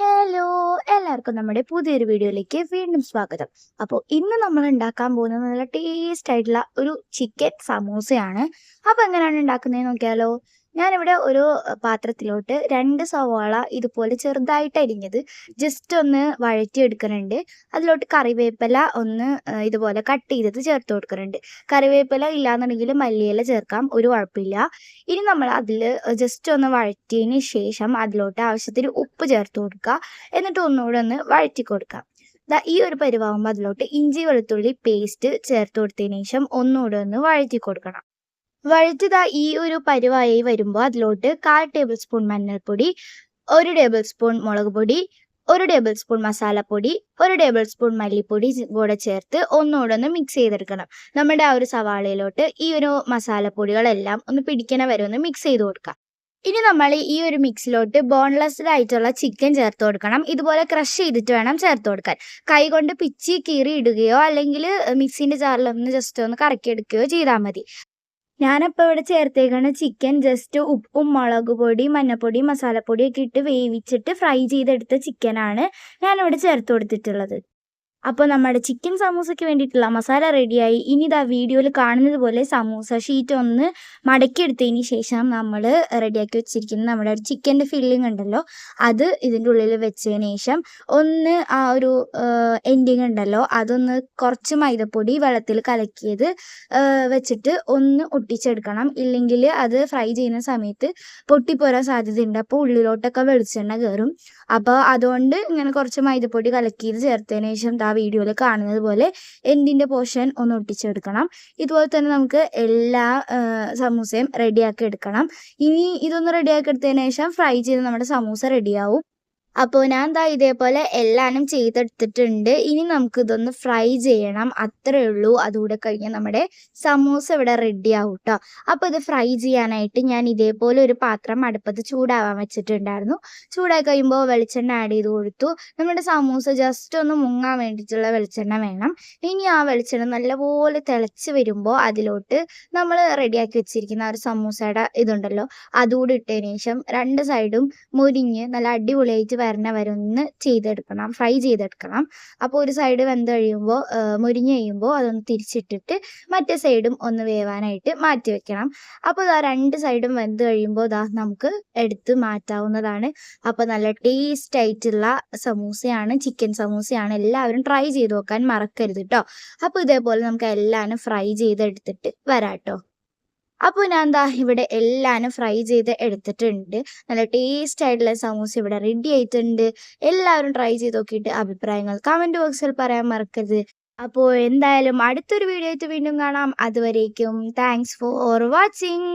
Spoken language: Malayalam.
ഹലോ എല്ലാവർക്കും നമ്മുടെ പുതിയൊരു വീഡിയോയിലേക്ക് വീണ്ടും സ്വാഗതം. അപ്പോൾ ഇന്ന് നമ്മൾ ഉണ്ടാക്കാൻ പോകുന്നത് നല്ല ടേസ്റ്റ് ആയിട്ടുള്ള ഒരു ചിക്കൻ സമോസയാണ്. അപ്പോൾ എങ്ങനെയാണ് ഉണ്ടാക്കുന്നതെന്ന് നോക്കിയാലോ? ഞാനിവിടെ ഒരു പാത്രത്തിലോട്ട് രണ്ട് സവാള ഇതുപോലെ ചെറുതായിട്ട് അരിഞ്ഞത് ജസ്റ്റ് ഒന്ന് വഴറ്റിയെടുക്കുന്നുണ്ട്. അതിലോട്ട് കറിവേപ്പില ഒന്ന് ഇതുപോലെ കട്ട് ചെയ്തത് ചേർത്ത് കൊടുക്കുന്നുണ്ട്. കറിവേപ്പില ഇല്ല എന്നുണ്ടെങ്കിൽ മല്ലിയില ചേർക്കാം ഒരു കുഴപ്പമില്ല. ഇനി നമ്മൾ അതിൽ ജസ്റ്റ് ഒന്ന് വഴറ്റിയതിന് ശേഷം അതിലോട്ട് ആവശ്യത്തിന് ഉപ്പ് ചേർത്ത് കൊടുക്കുക. എന്നിട്ട് ഒന്നുകൂടെ ഒന്ന് വഴറ്റി കൊടുക്കാം. ഈ ഒരു പരിവാകുമ്പോൾ അതിലോട്ട് ഇഞ്ചി വെളുത്തുള്ളി പേസ്റ്റ് ചേർത്ത് കൊടുത്തതിന് ശേഷം ഒന്നുകൂടെ ഒന്ന് വഴറ്റി കൊടുക്കണം. വഴറ്റിതാ ഈ ഒരു പരുവായി വരുമ്പോൾ അതിലോട്ട് കാൽ ടേബിൾ സ്പൂൺ മഞ്ഞൾപ്പൊടി ഒരു ടേബിൾ സ്പൂൺ മുളക് പൊടി ഒരു ടേബിൾ സ്പൂൺ മസാലപ്പൊടി ഒരു ടേബിൾ സ്പൂൺ മല്ലിപ്പൊടി കൂടെ ചേർത്ത് ഒന്നുകൂടെ ഒന്ന് മിക്സ് ചെയ്തെടുക്കണം. നമ്മുടെ ആ ഒരു സവാളയിലോട്ട് ഈ ഒരു മസാലപ്പൊടികളെല്ലാം ഒന്ന് പിടിക്കണ വരെ ഒന്ന് മിക്സ് ചെയ്ത് കൊടുക്കാം. ഇനി നമ്മൾ ഈ ഒരു മിക്സിലോട്ട് ബോൺലെസ്ഡ് ആയിട്ടുള്ള ചിക്കൻ ചേർത്ത് കൊടുക്കണം. ഇതുപോലെ ക്രഷ് ചെയ്തിട്ട് വേണം ചേർത്ത് കൊടുക്കാൻ. കൈ കൊണ്ട് പിച്ചി കീറി ഇടുകയോ അല്ലെങ്കിൽ മിക്സിന്റെ ജാറിലൊന്ന് ജസ്റ്റ് ഒന്ന് കറക്കിയെടുക്കുകയോ ചെയ്താൽ മതി. ഞാനപ്പോൾ ഇവിടെ ചേർത്തേക്കണ ചിക്കൻ ജസ്റ്റ് ഉപ്പും മുളക് പൊടി മഞ്ഞപ്പൊടി മസാലപ്പൊടിയൊക്കെ ഇട്ട് വേവിച്ചിട്ട് ഫ്രൈ ചെയ്തെടുത്ത ചിക്കനാണ് ഞാനിവിടെ ചേർത്ത് കൊടുത്തിട്ടുള്ളത്. അപ്പോൾ നമ്മുടെ ചിക്കൻ സമൂസയ്ക്ക് വേണ്ടിയിട്ടുള്ള മസാല റെഡിയായി ഇനി ഇതാ വീഡിയോയിൽ കാണുന്നത് പോലെ സമൂസ ഷീറ്റ് ഒന്ന് മടക്കിയെടുത്തതിന് ശേഷം നമ്മൾ റെഡിയാക്കി വെച്ചിരിക്കുന്ന നമ്മുടെ ഒരു ചിക്കന്റെ ഫില്ലിംഗ് ഉണ്ടല്ലോ അത് ഇതിന്റെ ഉള്ളിൽ വെച്ചതിന് ശേഷം ഒന്ന് ആ ഒരു എൻഡിങ് ഉണ്ടല്ലോ അതൊന്ന് കുറച്ച് മൈദപ്പൊടി വെള്ളത്തിൽ കലക്കിയത് വെച്ചിട്ട് ഒന്ന് ഒട്ടിച്ചെടുക്കണം. ഇല്ലെങ്കിൽ അത് ഫ്രൈ ചെയ്യുന്ന സമയത്ത് പൊട്ടിപ്പോരാൻ സാധ്യതയുണ്ട്. അപ്പോൾ ഉള്ളിലോട്ടൊക്കെ വെളിച്ചെണ്ണ കയറും അപ്പോൾ അതുകൊണ്ട് ഇങ്ങനെ കുറച്ച് മൈദപ്പൊടി കലക്കിയത് ചേർത്തതിന് ശേഷം വീഡിയോയിൽ കാണുന്നത് പോലെ എൻഡിന്റെ പോർഷൻ ഒന്ന് ഒട്ടിച്ചെടുക്കണം. ഇതുപോലെ തന്നെ നമുക്ക് എല്ലാ സമൂസയും റെഡിയാക്കി എടുക്കണം. ഇനി ഇതൊന്ന് റെഡിയാക്കി എടുത്തതിന് ശേഷം ഫ്രൈ ചെയ്ത് നമ്മുടെ സമൂസ റെഡിയാവും അപ്പോൾ ഞാൻ ദാ ഇതേപോലെ എല്ലാനും ചെയ്തെടുത്തിട്ടുണ്ട്. ഇനി നമുക്ക് ഇതൊന്ന് ഫ്രൈ ചെയ്യണം. അത്രേ ഉള്ളൂ. അതുകൂടെ കഴിഞ്ഞാൽ നമ്മുടെ സമൂസ ഇവിടെ റെഡി ആവും കേട്ടോ അപ്പോൾ ഇത് ഫ്രൈ ചെയ്യാനായിട്ട് ഞാൻ ഇതേപോലെ ഒരു പാത്രം അടുപ്പത്ത് ചൂടാവാൻ വെച്ചിട്ടുണ്ടായിരുന്നു. ചൂടായി കഴിയുമ്പോൾ വെളിച്ചെണ്ണ ആഡ് ചെയ്ത് കൊടുത്തു. നമ്മുടെ സമൂസ ജസ്റ്റ് ഒന്ന് മുങ്ങാൻ വേണ്ടിയിട്ടുള്ള വെളിച്ചെണ്ണ വേണം. ഇനി ആ വെളിച്ചെണ്ണ നല്ലപോലെ തിളച്ച് വരുമ്പോൾ അതിലോട്ട് നമ്മൾ റെഡിയാക്കി വെച്ചിരിക്കുന്ന ഒരു സമൂസയുടെ ഇതുണ്ടല്ലോ. അതുകൂടി ഇട്ടതിന് ശേഷം രണ്ട് സൈഡും മുരിഞ്ഞ് നല്ല അടിപൊളിയായിട്ട് വരണ വരെ ഒന്ന് ചെയ്തെടുക്കണം ഫ്രൈ ചെയ്തെടുക്കണം. അപ്പോൾ ഒരു സൈഡ് വെന്ത് കഴിയുമ്പോൾ മുരിഞ്ഞ് കഴിയുമ്പോൾ അതൊന്ന് തിരിച്ചിട്ടിട്ട് മറ്റേ സൈഡും ഒന്ന് വേവാനായിട്ട് മാറ്റി വെക്കണം. അപ്പോൾ ഇതാ രണ്ട് സൈഡും വെന്ത് കഴിയുമ്പോൾ ഇതാ നമുക്ക് എടുത്ത് മാറ്റാവുന്നതാണ്. അപ്പോൾ നല്ല ടേസ്റ്റ് ആയിട്ടുള്ള സമൂസയാണ് ചിക്കൻ സമൂസയാണ്. എല്ലാവരും ട്രൈ ചെയ്ത് നോക്കാൻ മറക്കരുത് കേട്ടോ അപ്പോൾ ഇതേപോലെ നമുക്ക് എല്ലാവരും ഫ്രൈ ചെയ്തെടുത്തിട്ട് വരാം കേട്ടോ അപ്പോൾ ഞാൻ എന്താ ഇവിടെ എല്ലാവരും ഫ്രൈ ചെയ്ത് എടുത്തിട്ടുണ്ട്. നല്ല ടേസ്റ്റ് ആയിട്ടുള്ള സമൂസ ഇവിടെ റെഡി ആയിട്ടുണ്ട്. എല്ലാവരും ട്രൈ ചെയ്ത് നോക്കിയിട്ട് അഭിപ്രായങ്ങൾ കമന്റ് ബോക്സിൽ പറയാൻ മറക്കരുത്. അപ്പോൾ എന്തായാലും അടുത്തൊരു വീഡിയോ ആയിട്ട് വീണ്ടും കാണാം. അതുവരേക്കും താങ്ക്സ് ഫോർ വാച്ചിങ്